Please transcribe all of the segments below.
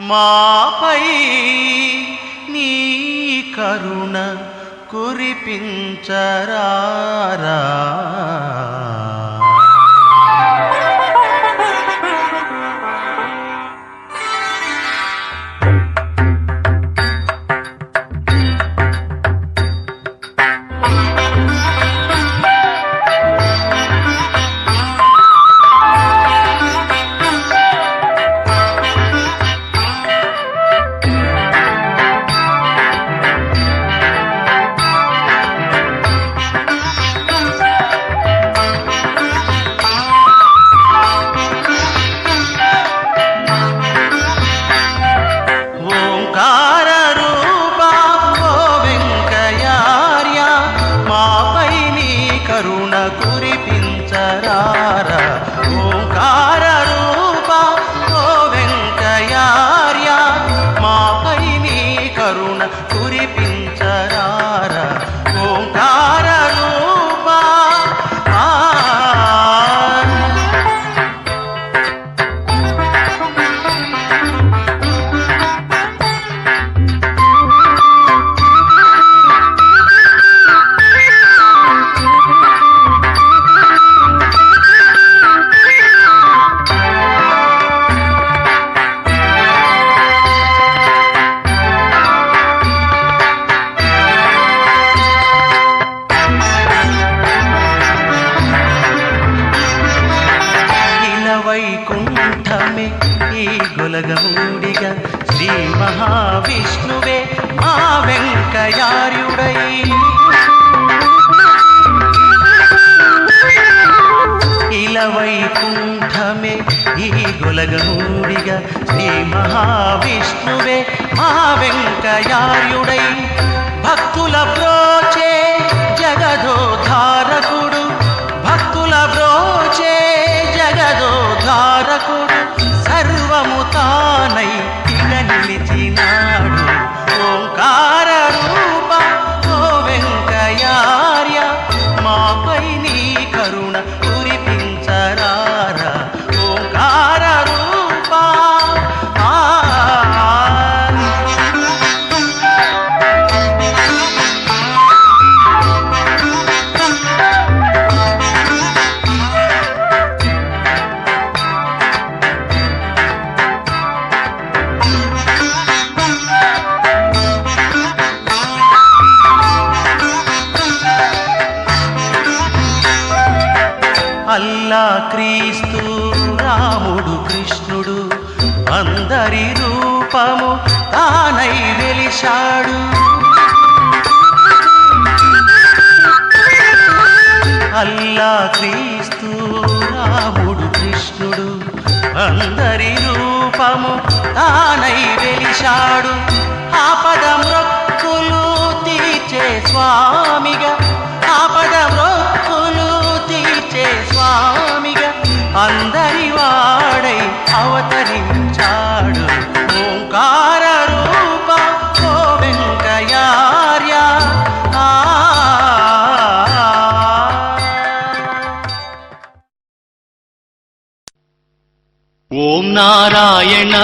మాపై నీ కరుణ కురిపించరారా. മഹാവിഷ്ണുവേ മാവെങ്കയായുടൈ చేశాడు. అల్లా క్రీస్తు రాముడు కృష్ణుడు అందరి రూపము తానై వెలిశాడు. ఆ పదం రొక్కులు తీర్చే స్వామిగా ఓం నారాయణ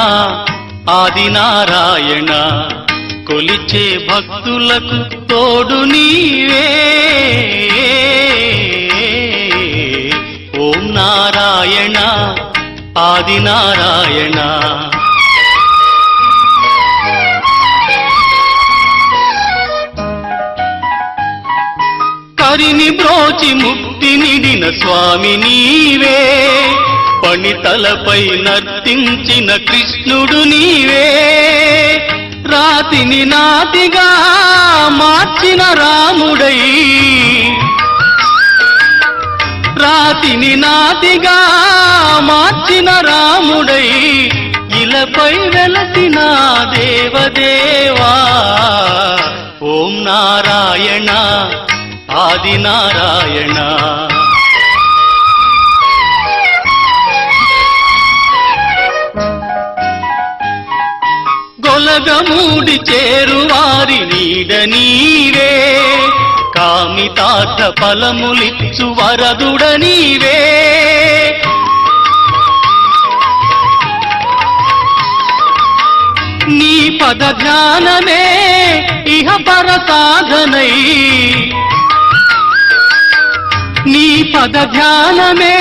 ఆది నారాయణ కొలిచే భక్తులకు తోడు నీవే. ఓం నారాయణ ఆది నారాయణ కరిని బ్రోచి ముక్తి నిడిన స్వామి నీవే. పణితలపై నర్తించిన కృష్ణుడు నీవే. రాతిని నాతిగా మార్చిన రాముడై. రాతిని నాతిగా మార్చిన రాముడై. ఇలపై వెలసిన దేవదేవా. ఓం నారాయణ ఆది నారాయణ. గొలగమూడి చేరువారి నీడ నీవే. కామితార్థ ఫలములిచ్చు వరదుడ నీవే. నీ పద ధ్యానమే ఇహ పర సాధనై. నీ పద ధ్యానమే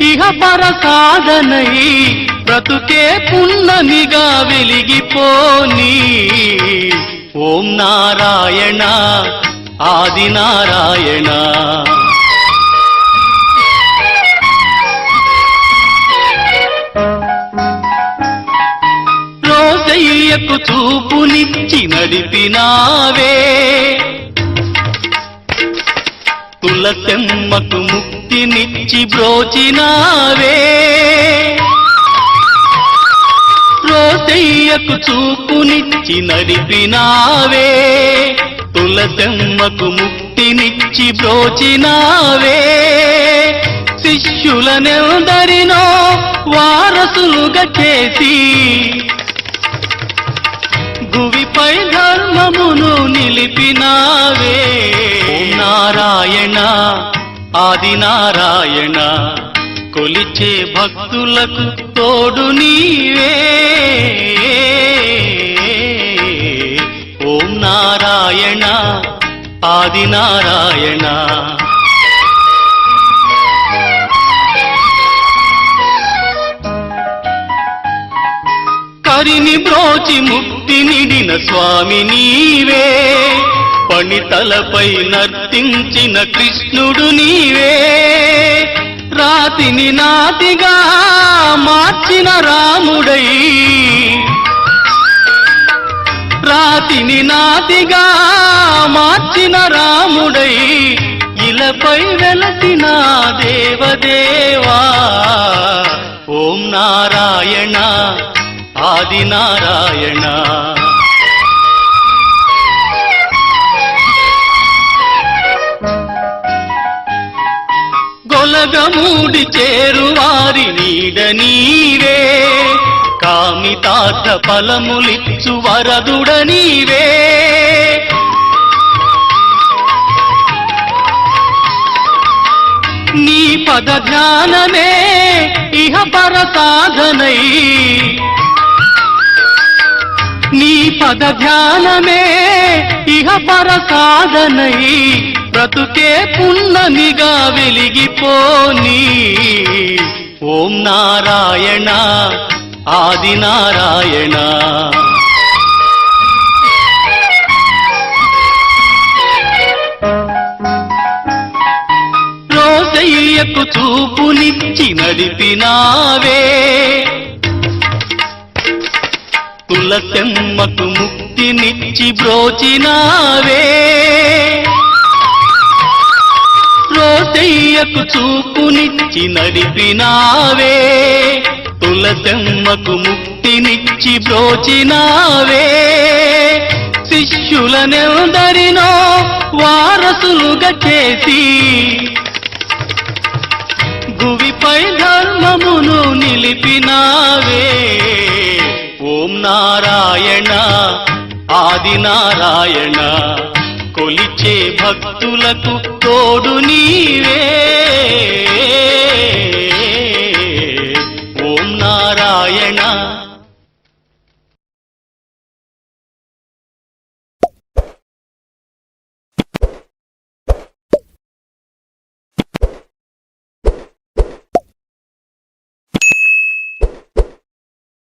ఇహ పర సాధనై. బ్రతుకే పున్నమిగా వెలిగిపోని. ఓం నారాయణ ఆది నారాయణ. రోజయ్యకు చూపునిచ్చి నడిపినావే. తులసెమ్మకు ముక్తినిచ్చి బ్రోచినావే. రోసయ్యకు చూపునిచ్చి నడిపినావే. తులసెమ్మకు ముక్తినిచ్చి బ్రోచినావే. శిష్యులనెందరినో వారసులుగా చేసి భువిపై ధర్మమును నిలిపినావే. నారాయణ ఆది నారాయణ. కొలిచే భక్తులకు తోడు నీవే. ఓం నారాయణ ఆది నారాయణ. కరిని బ్రోచి ముక్తి నిడిన స్వామి నీవే. పణితలపై నర్తించిన కృష్ణుడు నీవే. రాతిని నాతిగా మార్చిన రాముడై. రాతిని నాతిగా మార్చిన రాముడై. ఇలపై వెలసిన దేవదేవా. ఓం నారాయణ ఆది నారాయణ. గొలగమూడి చేరువారి నీడ నీవే. కామితార్థ ఫలములిచ్చు వరదుడ నీవే. నీ పద జ్ఞానమే ఇహ పర సాధనై. నీ పద ధ్యానమే ఇహ పర సాధనై. బ్రతుకే పున్నమిగా వెలిగిపోని. ఓం నారాయణ ఆది నారాయణ. రోజయ్యకు చూపునిచ్చి నడిపినావే. తులసెమ్మకు ముక్తినిచ్చి బ్రోచినావే. రోసయ్యకు చూపునిచ్చి నడిపినావే తులసెమ్మకు ముక్తినిచ్చి బ్రోచినావే. శిష్యులనెందరినో వారసులుగా చేసి గువిపై ధర్మమును నిలిపినావే. ఓం నారాయణ ఆది నారాయణ. కొలిచే భక్తులకు తోడు నీవే.